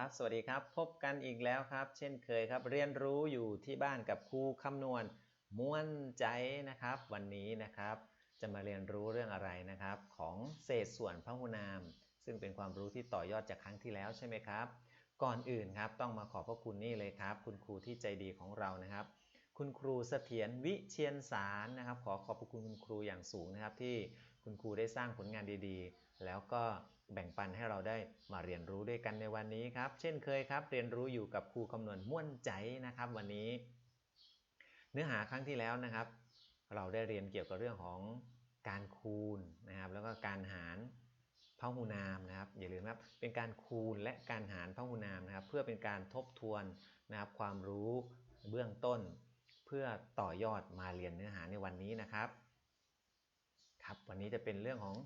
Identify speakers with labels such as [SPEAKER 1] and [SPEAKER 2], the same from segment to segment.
[SPEAKER 1] ครับ สวัสดีครับ พบกันอีกแล้วครับ เช่นเคยครับ เรียนรู้อยู่ที่บ้านกับครูคำนวณม้วนใจนะครับ วันนี้นะครับ จะมาเรียนรู้เรื่องอะไรนะครับ ของเศษส่วนพหุนาม ซึ่งเป็นความรู้ที่ต่อยอดจากครั้งที่แล้วใช่ไหมครับ ก่อนอื่นครับต้องมาขอบพระคุณนี่เลยครับ คุณครูที่ใจดีของเรานะครับ คุณครูเสถียรวิเชียนสารนะครับ ขอขอบพระคุณคุณครูอย่างสูงนะครับ ที่คุณครูได้สร้างผลงานดีๆ แล้วก็ แบ่งปันให้เราได้มาเรียนรู้ด้วยกันในวันนี้ครับ เช่นเคยครับ เรียนรู้อยู่กับครูคำนวณม่วนใจนะครับวันนี้ เนื้อหาครั้งที่แล้วนะครับ เราได้เรียนเกี่ยวกับเรื่องของการคูณนะครับ แล้วก็การหารพหูนามนะครับอย่าลืมครับเป็นการคูณและการหารพหูนามนะครับ เพื่อเป็นการทบทวนนะครับความรู้เบื้องต้น เพื่อต่อยอดมาเรียนเนื้อหาในวันนี้นะครับ ครับวันนี้จะเป็นเรื่องของ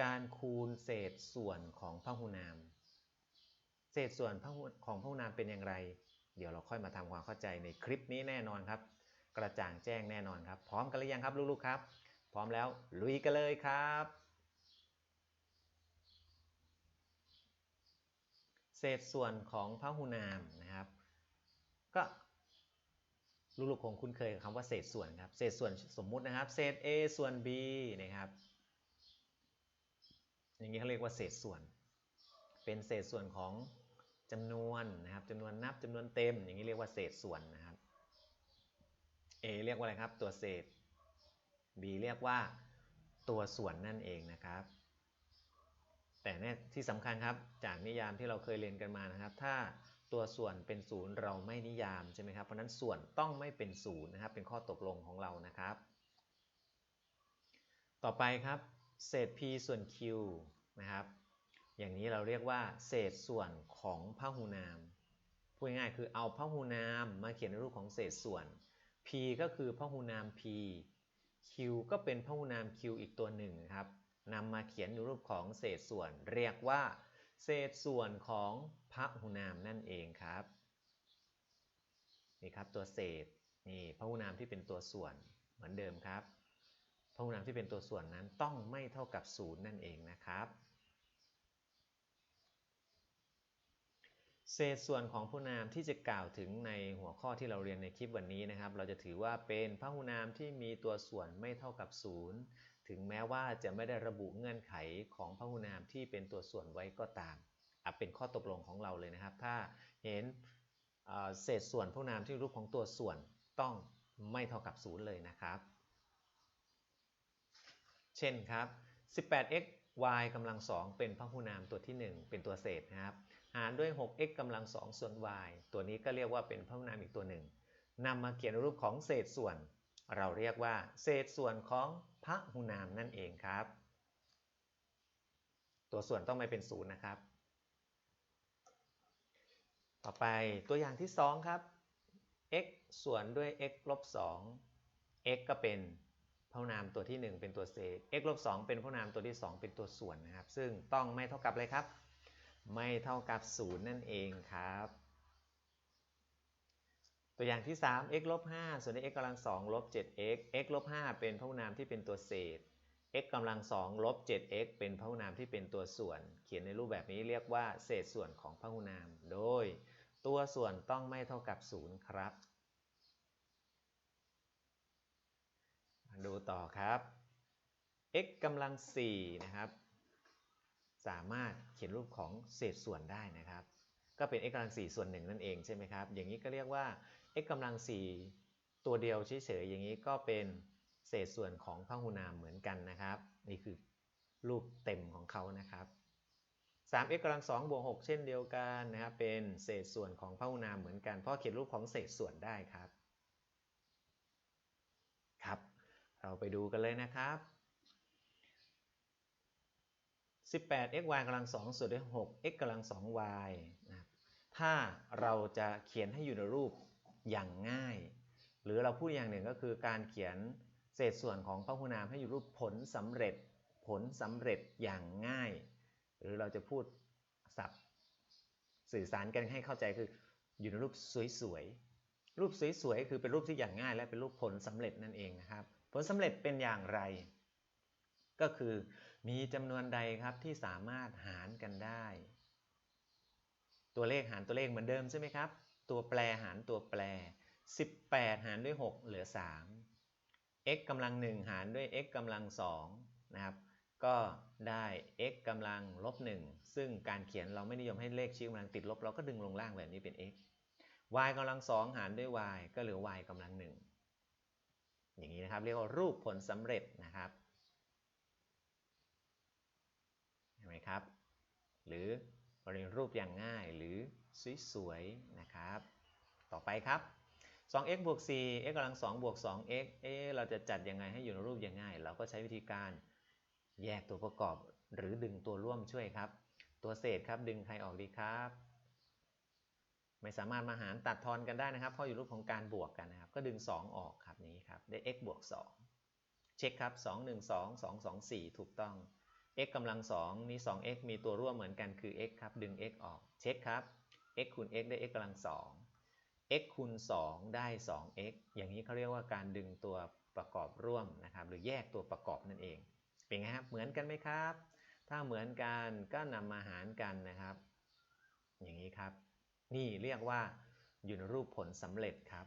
[SPEAKER 1] การคูณเศษส่วนของพหูนาม เศษส่วนของพหูนามเป็นอย่างไร เดี๋ยวเราค่อยมาทำความเข้าใจในคลิปนี้แน่นอนครับ กระจ่างแจ้งแน่นอนครับ พร้อมกันหรือยังครับลูกๆครับ พร้อมแล้วลุยกันเลยครับ เศษส่วนของพหุนามนะครับ ก็ลูกๆคงคุ้นเคยกับคำว่าเศษส่วนครับ เศษส่วนสมมุตินะครับ เศษ a ส่วน b นะครับ อย่างนี้เขาเรียกว่าเศษส่วน เป็นเศษส่วนของจำนวนนะครับจำนวนนับจำนวนเต็ม อย่างนี้เรียกว่าเศษส่วนนะครับ a เรียกว่าอะไรครับ ตัวเศษ b เรียกว่าตัวส่วนนั่นเองนะครับ แต่เนี่ยที่สำคัญครับ จากนิยามที่เราเคยเรียนกันมานะครับ ถ้าตัวส่วนเป็นศูนย์เราไม่นิยามใช่ไหมครับ เพราะนั้นส่วนต้องไม่เป็นศูนย์นะครับ เป็นข้อตกลงของเรานะครับ ต่อไปครับ เศษ p ส่วน q นะครับ อย่างนี้เราเรียกว่าเศษส่วนของพหูนาม พูดง่ายๆคือเอาพหูนามมาเขียนในรูปของเศษส่วน p ก็คือพหูนาม p q ก็เป็นพหูนาม q อีกตัวหนึ่งครับนำมาเขียนในรูปของเศษส่วน เรียกว่า เศษส่วนของพหูนามนั่นเองครับนี่ครับตัวเศษนี่พหูนามที่เป็นตัวส่วนเหมือนเดิมครับ พหูนามที่เป็นตัวส่วนนั้นต้องไม่เท่ากับศูนย์นั่นเองนะครับ เศษส่วนของพหูนามที่จะกล่าวถึงในหัวข้อที่เราเรียนในคลิปวันนี้นะครับ เราจะถือว่าเป็นพหูนามที่มีตัวส่วนไม่เท่ากับศูนย์ถึงแม้ว่าจะไม่ได้ระบุเงื่อนไขของพหูนามที่เป็นตัวส่วนไว้ก็ตามอะเป็นข้อตกลงของเราเลยนะครับ ถ้าเห็นเศษส่วนพหูนามที่รูปของตัวส่วนต้องไม่เท่ากับศูนย์เลยนะครับ เช่นครับ 18x y กำลัง2เป็นพหูนามตัวที่ 1 เป็นตัวเศษนะครับ หารด้วย 6x กำลัง2ส่วน y ตัวนี้ก็เรียกว่าเป็นพหูนามอีกตัวหนึ่งนำมาเขียนรูปของเศษส่วน เราเรียกว่าเศษส่วนของพหูนามนั่นเองครับ ตัวส่วนต้องไม่เป็นศูนย์นะครับ ต่อไปตัวอย่างที่ 2 ครับ x ส่วนด้วย x ลบ2 x ก็เป็น พหุนามตัวที่ 1 เป็นตัวเศษ x ลบ2เป็นพหุนามตัวที่ 2 เป็นตัวส่วนนะครับ ซึ่งต้องไม่เท่ากับเลยครับ ไม่เท่ากับ 0 นั่นเองครับ ตัวอย่างที่ 3 x ลบ5ส่วนด้วย x กำลัง2ลบ 7x x ลบ5เป็นพหุนามที่เป็นตัวเศษ x กำลัง2ลบ 7x เป็นพหุนามที่เป็นตัวส่วน เขียนในรูปแบบนี้เรียกว่าเศษส่วนของพหุนาม โดย ตัวส่วนต้องไม่เท่ากับ 0 ครับ ดูต่อครับ x กำลัง4นะครับ สามารถเขียนรูปของเศษส่วนได้นะครับ ก็เป็น x กำลัง4ส่วน1นั่นเองใช่ไหมครับ อย่างนี้ก็เรียกว่า x กำลัง4ตัวเดียวเฉยๆอย่างนี้ก็เป็นเศษส่วนของพหูนามเหมือนกันนะครับ นี่คือรูปเต็มของเขานะครับ 3x กำลัง2บวก6เช่นเดียวกันนะครับ เป็นเศษส่วนของพหูนามเหมือนกัน เพราะเขียนรูปของเศษส่วนได้ครับ เราไปดูกันเลยนะครับ 18xy กำลัง2ส่วนด้วย 6x กำลัง 2y นะถ้าเราจะเขียนให้อยู่ในรูปอย่างง่าย หรือเราพูดอย่างหนึ่งก็คือการเขียนเศษส่วนของพหุนามให้อยู่รูปผลสำเร็จ ผลสำเร็จอย่างง่าย หรือเราจะพูดศัพท์สื่อสารกันให้เข้าใจคืออยู่ในรูปสวยๆรูปสวยๆคือเป็นรูปที่อย่างง่าย และเป็นรูปผลสำเร็จนั่นเองนะครับ ผลสำเร็จเป็นอย่างไร ก็คือมีจำนวนใดครับที่สามารถหารกันได้ ตัวเลขหารตัวเลขเหมือนเดิมใช่ไหมครับ ตัวแปรหารตัวแปร 18 หารด้วย 6 เหลือ 3 x กำลัง 1 หารด้วย x กำลัง2นะครับก็ได้ x กำลังลบ 1 ซึ่งการเขียนเราไม่นิยมให้เลขชี้กำลังติดลบ เราก็ดึงลงล่างแบบนี้เป็น x y กำลัง 2 หารด้วย y ก็เหลือ y กำลัง 1 อย่างนี้นะครับ เรียกว่ารูปผลสำเร็จนะครับเห็นไหมครับ หรือเรียนรูปอย่างง่ายหรือสวยๆนะครับ ต่อไปครับ 2x บวก4 x กำลัง2บวก 2x เอ๊ะเราจะจัดยังไงให้อยู่ในรูปอย่างง่าย เราก็ใช้วิธีการแยกตัวประกอบหรือดึงตัวร่วมช่วยครับ ตัวเศษครับดึงใครออกดีครับ ไม่สามารถมาหารตัดทอนกันได้นะครับเพราะอยู่รูปของการบวกกันนะครับ ก็ดึง 2 ออกครับนี้ครับได้ x บวก 2 เช็คครับ 2 1 2 2 2 4 ถูกต้อง x กำลัง2นี้ 2x มีตัวร่วมเหมือนกันคือ x ครับ ดึง x ออก เช็คครับ x คูณ x ได้ x กำลัง 2 x คูณ 2 ได้ 2x อย่างนี้เขาเรียกว่าการดึงตัวประกอบร่วมนะครับ หรือแยกตัวประกอบนั่นเอง เป็นไงครับ เหมือนกันไหมครับ ถ้าเหมือนกันก็นำมาหารกันนะครับ อย่างนี้ครับ นี่เรียกว่าอยู่ในรูปผลสำเร็จครับ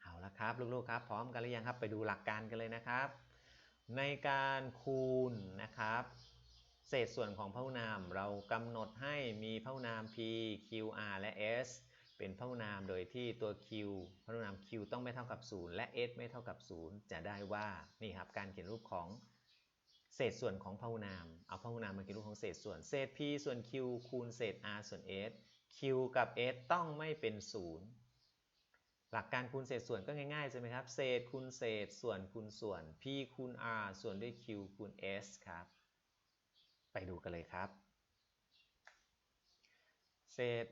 [SPEAKER 1] เอาละครับลูกๆครับ พร้อมกันหรือยังครับ ไปดูหลักการกันเลยนะครับ ในการคูณนะครับ เศษส่วนของพหุนามเรากำหนดให้มีพหุนาม p q r และ s เป็นพหุนามโดยที่ตัว q พหุนาม q ต้องไม่เท่ากับ 0 และ s ไม่เท่ากับ 0 จะได้ว่านี่ครับการเขียนรูปของ เศษส่วนของพหุนาม เอาพหุนามมาเขียนรูปของเศษส่วน เศษ p ส่วน q คูณเศษ r ส่วน s q กับ s ต้องไม่เป็น 0 หลักการคูณเศษส่วนก็ง่ายๆใช่ไหมครับ เศษคูณเศษส่วนคูณส่วน p คูณ r ส่วนด้วย q คูณ s ครับ ไปดูกันเลยครับ เศษ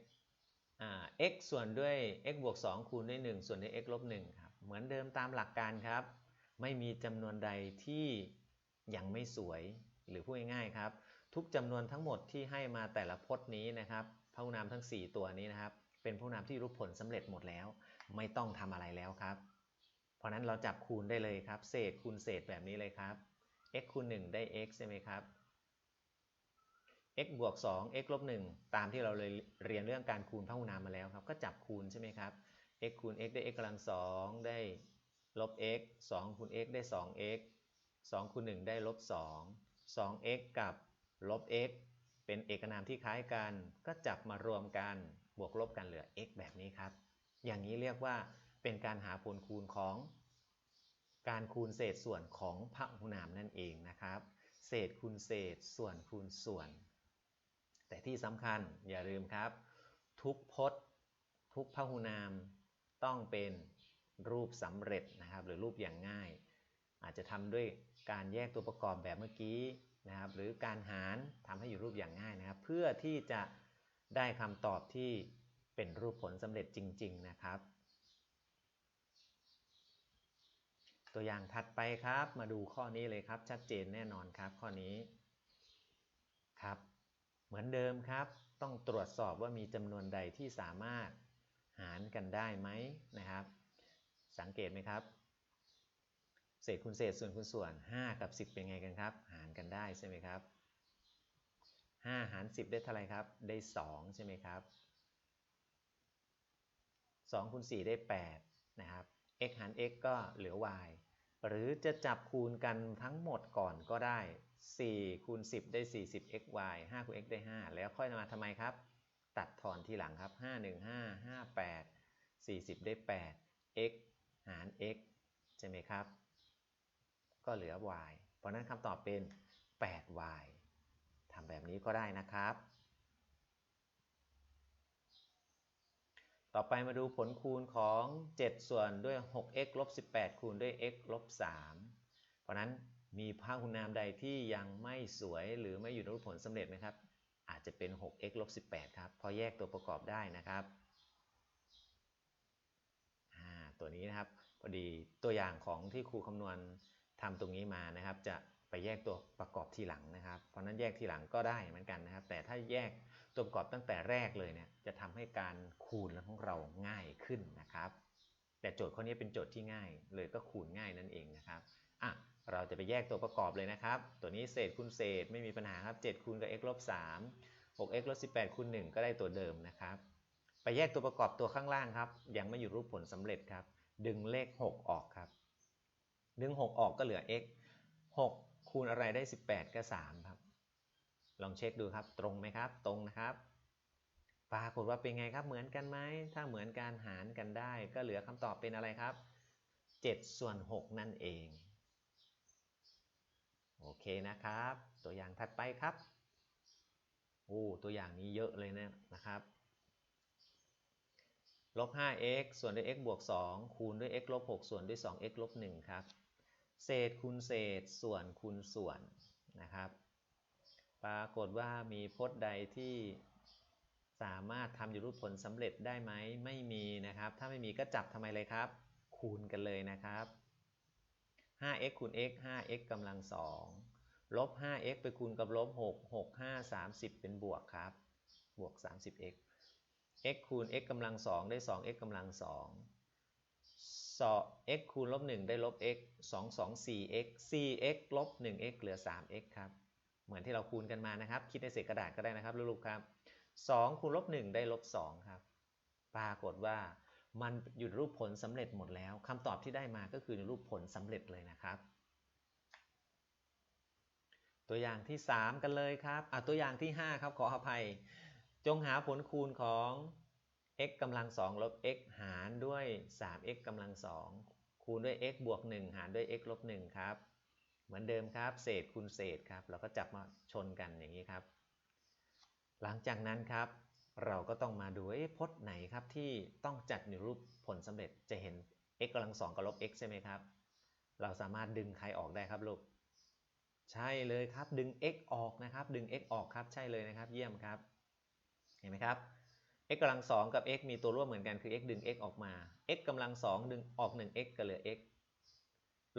[SPEAKER 1] x ส่วนด้วย x บวก 2 คูณด้วย 1 ส่วนด้วย x ลบ1ครับ เหมือนเดิมตามหลักการครับ ไม่มีจำนวนใดที่ ยังไม่สวยหรือพูดง่ายๆครับ ทุกจำนวนทั้งหมดที่ให้มาแต่ละพจน์นี้นะครับพหุนามทั้ง 4 ตัวนี้นะครับ เป็นพหุนามที่รูปผลสำเร็จหมดแล้ว ไม่ต้องทำอะไรแล้วครับ เพราะนั้นเราจับคูณได้เลยครับ เศษคูณเศษแบบนี้เลยครับ x คูณ1ได้ x ใช่ไหมครับ x บวก2 x ลบ1ตามที่เราเลยเรียนเรื่องการคูณพหุนามมาแล้วครับ ก็จับคูณใช่ไหมครับ x คูณ x ได้ x กำลัง2ได้ลบ x 2คูณ x ได้ 2x 2คูณ1ได้ลบ2 2x กับลบ x เป็นเอกนามที่คล้ายกัน ก็จับมารวมกันบวกลบกันเหลือ x แบบนี้ครับ อย่างนี้เรียกว่าเป็นการหาผลคูณของ การคูณเศษส่วนของพหุนามนั่นเองนะครับ เศษคูณเศษส่วนคูณส่วน แต่ที่สำคัญอย่าลืมครับ ทุกพจน์ ทุกพหุนามต้องเป็นรูปสำเร็จนะครับ หรือรูปอย่างง่าย อาจจะทำด้วย การแยกตัวประกอบแบบเมื่อกี้นะครับ หรือการหารทำให้อยู่รูปอย่างง่ายนะครับ เพื่อที่จะได้คำตอบที่เป็นรูปผลสำเร็จจริง ๆ นะครับ ตัวอย่างถัดไปครับ มาดูข้อนี้เลยครับ ชัดเจนแน่นอนครับ ข้อนี้ครับ เหมือนเดิมครับ ต้องตรวจสอบว่ามีจำนวนใดที่สามารถหารกันได้ไหมนะครับ สังเกตไหมครับ เศษคูณเศษส่วนคูณส่วน 5 กับ 10 เป็นไงกันครับ หารกันได้ใช่ไหมครับ5หาร 10 ได้เท่าไรครับ ได้ 2 ใช่ไหมครับ2คูณ4ได้ 8 นะครับ x หาร x ก็เหลือ y หรือจะจับคูณกันทั้งหมดก่อนก็ได้ 4 คูณ 10 ได้ 40 x y 5คูณ x ได้ 5 แล้วค่อยมาทำไมครับ ตัดทอนทีหลังครับ 5 1 5 5 8 40 ได้ 8 x หาร x ใช่ไหมครับ ก็เหลือ y เพราะนั้นคำตอบเป็น 8y ทำแบบนี้ก็ได้นะครับ ต่อไปมาดูผลคูณของ 7 ส่วนด้วย 6x ลบ18 คูณด้วย x ลบ3เพราะนั้นมีพหุนามใดที่ยังไม่สวยหรือไม่อยู่ในรูปผลสำเร็จไหมครับ อาจจะเป็น 6x ลบ18 ครับเพราะแยกตัวประกอบได้นะครับตัวนี้นะครับ พอดีตัวอย่างของที่ครูคำนวณ ทำตรงนี้มานะครับ จะไปแยกตัวประกอบทีหลังนะครับ เพราะนั้นแยกทีหลังก็ได้เหมือนกันนะครับ แต่ถ้าแยกตัวประกอบตั้งแต่แรกเลยเนี่ยจะทำให้การคูณของเราง่ายขึ้นนะครับ แต่โจทย์ข้อนี้เป็นโจทย์ที่ง่ายเลยก็คูณง่ายนั่นเองนะครับอะเราจะไปแยกตัวประกอบเลยนะครับ ตัวนี้เศษคูณเศษไม่มีปัญหาครับ7คูณกับ x ลบ3 6x ลบ18คูณ1ก็ได้ตัวเดิมนะครับ ไปแยกตัวประกอบตัวข้างล่างครับ ยังไม่อยู่รูปผลสำเร็จครับ ดึงเลข 6 ออกครับ ดึง 6 ออกก็เหลือ x 6 คูณอะไรได้ 18 ก็ 3 ครับ ลองเช็คดูครับ ตรงไหมครับ ตรงนะครับ ปรากฏว่าเป็นไงครับ เหมือนกันไหม ถ้าเหมือนการหารกันได้ ก็เหลือคำตอบเป็นอะไรครับ 7 ส่วน 6 นั่นเอง โอเคนะครับ ตัวอย่างถัดไปครับ โอ้ ตัวอย่างนี้เยอะเลยนะนะครับลบ 5x ส่วนด้วย x บวก 2 คูณด้วย x ลบ 6 ส่วนด้วย 2x ลบ 1 ครับ เศษคูณเศษส่วนคูณส่วนนะครับ ปรากฏว่ามีพจน์ใดที่สามารถทำอยู่รูปผลสำเร็จได้ไหมไม่มีนะครับ ถ้าไม่มีก็จับทำไมเลยครับ คูณกันเลยนะครับ 5x คูณ x 5x กำลัง2ลบ 5x ไปคูณกับลบ 6 6 5 30 เป็นบวกครับ บวก 30x x คูณ x กำลัง2ได้ 2x กำลัง2 2 x คูณลบ1ได้ลบ x 2 2 4x 4x ลบ 1x เหลือ 3x ครับ เหมือนที่เราคูณกันมานะครับ คิดในเศษกระดาษก็ได้นะครับลูกๆครับ 2 คูณลบ1ได้ลบ2ครับ ปรากฏว่ามันอยู่รูปผลสำเร็จหมดแล้วคำตอบที่ได้มาก็คือรูปผลสำเร็จเลยนะครับ ตัวอย่างที่ 3 กันเลยครับอะตัวอย่างที่ 5 ครับขออภัย จงหาผลคูณของ x กำลัง2ลบ x หารด้วย 3x กำลัง2คูณด้วย x บวก 1 หารด้วย x ลบ1ครับ เหมือนเดิมครับ เศษคูณเศษครับ เราก็จับมาชนกันอย่างนี้ครับ หลังจากนั้นครับ เราก็ต้องมาดูพจน์ไหนครับที่ต้องจัดในรูปผลสำเร็จจะเห็น x กำลัง2กับลบ x ใช่ไหมครับ เราสามารถดึงใครออกได้ครับลูก ใช่เลยครับ ดึง x ออกนะครับ ดึง x ออกครับ ใช่เลยนะครับ เยี่ยมครับ เห็นไหมครับ x กำลัง2กับ x มีตัวร่วมเหมือนกันคือ x ดึง x ออกมา x กำลัง2ดึงออก 1x ก็เหลือ x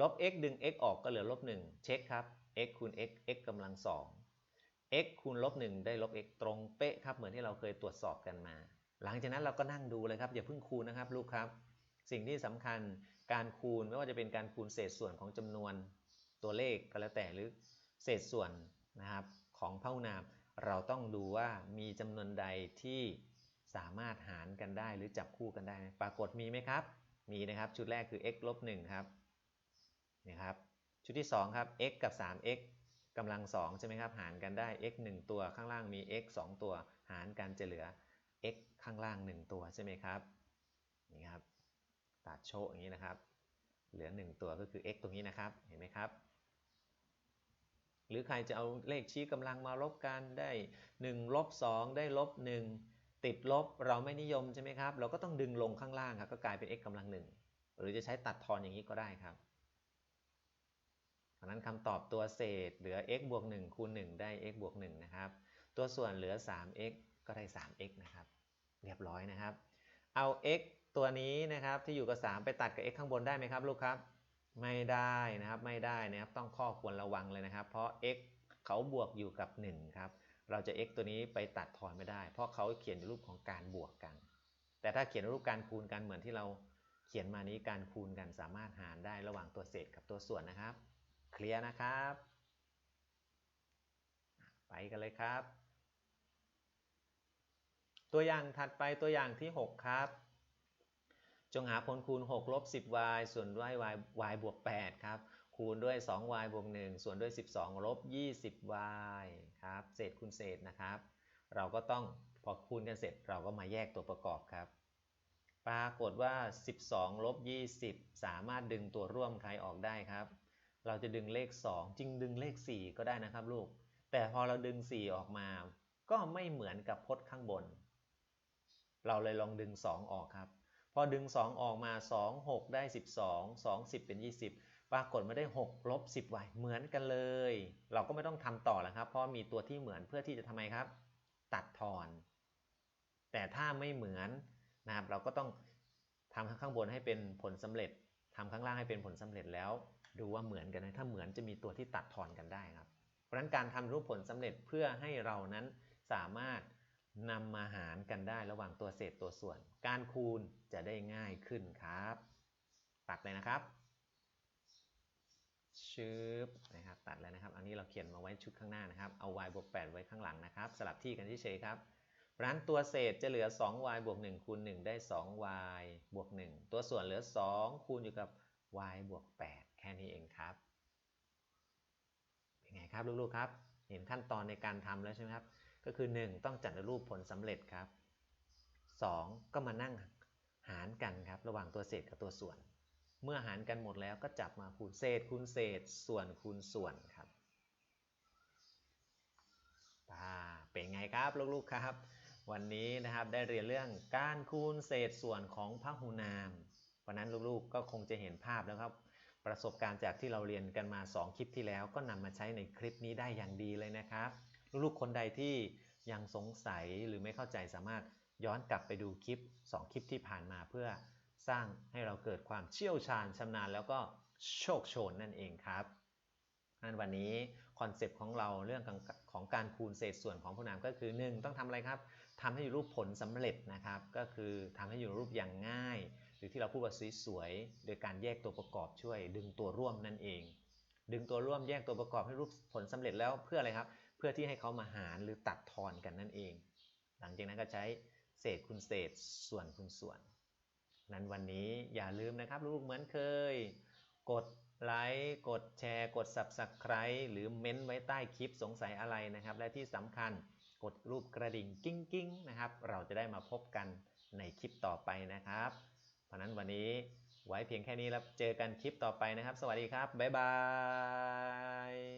[SPEAKER 1] ลบ x ดึง x ออกก็เหลือลบ1เช็คครับ x คูณ x x กำลัง2 x คูณลบ1ได้ลบ x ตรงเป๊ะครับเหมือนที่เราเคยตรวจสอบกันมา หลังจากนั้นเราก็นั่งดูเลยครับ อย่าเพิ่งคูณนะครับลูกครับ สิ่งที่สำคัญการคูณไม่ว่าจะเป็นการคูณเศษส่วนของจำนวนตัวเลขก็แล้วแต่หรือเศษส่วนนะครับของพหุนาม เราต้องดูว่ามีจำนวนใดที่ สามารถหารกันได้หรือจับคู่กันได้ ปรากฏมีไหมครับ มีนะครับ ชุดแรกคือ x ลบ1ครับนี่ครับ ชุดที่ 2 ครับ x กับ 3x กำลัง2ใช่ไหมครับ หารกันได้ x 1 ตัว ข้างล่างมี x 2 ตัว หารกันจะเหลือ x ข้างล่าง 1 ตัวใช่ไหมครับ นี่ครับ ตัดโชว์อย่างนี้นะครับ เหลือ 1 ตัวก็คือ x ตรงนี้นะครับ เห็นไหมครับ หรือใครจะเอาเลขชี้กำลังมาลบกันได้ 1 ลบ 2 ได้ลบ 1 ติดลบเราไม่นิยมใช่ไหมครับ เราก็ต้องดึงลงข้างล่างครับ ก็กลายเป็น x กำลัง1หรือจะใช้ตัดทอนอย่างนี้ก็ได้ครับดังนั้นคำตอบตัวเศษเหลือ x บวก1คูณ1ได้ x บวก1นะครับ ตัวส่วนเหลือ 3x ก็ได้ 3x นะครับ เรียบร้อยนะครับ เอา x ตัวนี้นะครับที่อยู่กับ 3 ไปตัดกับ x ข้างบนได้ไหมครับลูกครับ ไม่ได้นะครับไม่ได้นะครับต้องข้อควรระวังเลยนะครับ เพราะ x เขาบวกอยู่กับ 1 ครับ เราจะ x ตัวนี้ไปตัดทอนไม่ได้ เพราะเขาเขียนในรูปของการบวกกัน แต่ถ้าเขียนในรูปการคูณกันเหมือนที่เราเขียนมานี้การคูณกันสามารถหารได้ระหว่างตัวเศษกับตัวส่วนนะครับ เคลียร์นะครับ ไปกันเลยครับ ตัวอย่างถัดไปตัวอย่างที่ 6 ครับ จงหาผลคูณ 6 ลบ 10y ส่วนด้วย y y บวก 8 ครับ คูณด้วย 2y บวก1ส่วนด้วย 12ลบ 20y ครับ เศษคูณเศษนะครับ เราก็ต้องพอคูณกันเสร็จเราก็มาแยกตัวประกอบครับ ปรากฏว่า 12ลบ20 สามารถดึงตัวร่วมใครออกได้ครับ เราจะดึงเลข 2 จึงดึงเลข 4 ก็ได้นะครับลูก แต่พอเราดึง 4 ออกมา ก็ไม่เหมือนกับพจน์ข้างบน เราเลยลองดึง 2 ออกครับ พอดึง 2 ออกมา 2 6 ได้ 12 2 10 เป็น 20 ปรากฏมาได้6ลบ10 y เหมือนกันเลย เราก็ไม่ต้องทำต่อแล้วครับ เพราะมีตัวที่เหมือนเพื่อที่จะทำไมครับ ตัดทอน แต่ถ้าไม่เหมือนนะครับเราก็ต้องทำข้างบนให้เป็นผลสำเร็จทำข้างล่างให้เป็นผลสำเร็จแล้ว ดูว่าเหมือนกันไหมถ้าเหมือนจะมีตัวที่ตัดทอนกันได้ครับ เพราะนั้นการทำรูปผลสำเร็จเพื่อให้เรานั้นสามารถนำมาหารกันได้ระหว่างตัวเศษตัวส่วน การคูณจะได้ง่ายขึ้นครับตัดเลยนะครับ ชืบนะครับตัดแล้วนะครับ อันนี้เราเขียนมาไว้ชุดข้างหน้านะครับ เอา y บวก8ไว้ข้างหลังนะครับ สลับที่กันเฉยๆครับเพราะนั้นตัวเศษจะเหลือ 2y บวก1คูณ1ได้ 2y บวก1ตัวส่วนเหลือ 2 คูณอยู่กับ y บวก8แค่นี้เองครับ เป็นไงครับลูกๆครับ เห็นขั้นตอนในการทำแล้วใช่ไหมครับ ก็คือ 1 ต้องจัดรูปผลสำเร็จครับ 2 ก็มานั่งหารกันครับ ระหว่างตัวเศษกับตัวส่วน เมื่อหารกันหมดแล้วก็จับมาคูณเศษคูณเศษส่วนคูณส่วนครับอ่าเป็นไงครับลูกๆครับ วันนี้นะครับได้เรียนเรื่องการคูณเศษส่วนของพหุนามเพราะนั้นลูกๆก็คงจะเห็นภาพแล้วครับ ประสบการณ์จากที่เราเรียนกันมา 2 คลิปที่แล้ว ก็นำมาใช้ในคลิปนี้ได้อย่างดีเลยนะครับ ลูกๆคนใดที่ยังสงสัยหรือไม่เข้าใจสามารถย้อนกลับไปดูคลิป 2 คลิปที่ผ่านมาเพื่อ สร้างให้เราเกิดความเชี่ยวชาญชำนาญแล้วก็โชคโชนนั่นเองครับงั้นวันนี้คอนเซปต์ของเราเรื่องของการคูณเศษส่วนของพหุนามก็คือ 1 ต้องทำอะไรครับทำให้อยู่รูปผลสำเร็จนะครับ ก็คือทำให้อยู่รูปอย่างง่าย หรือที่เราพูดว่าสวยๆโดยการแยกตัวประกอบช่วย ดึงตัวร่วมนั่นเอง ดึงตัวร่วมแยกตัวประกอบให้รูปผลสำเร็จแล้วเพื่ออะไรครับ เพื่อที่ให้เขามาหารหรือตัดทอนกันนั่นเอง หลังจากนั้นก็ใช้เศษคูณเศษส่วนคูณส่วน นั้นวันนี้อย่าลืมนะครับ ลูกเหมือนเคย กดไลค์กดแชร์ กด Subscribe หรือเม้นไว้ใต้คลิปสงสัยอะไรนะครับ และที่สำคัญกดรูปกระดิ่งกิ้งกิ้งนะครับ เราจะได้มาพบกันในคลิปต่อไปนะครับ เพราะนั้นวันนี้ไว้เพียงแค่นี้แล้วเจอกันคลิปต่อไปนะครับ สวัสดีครับ บ๊ายบาย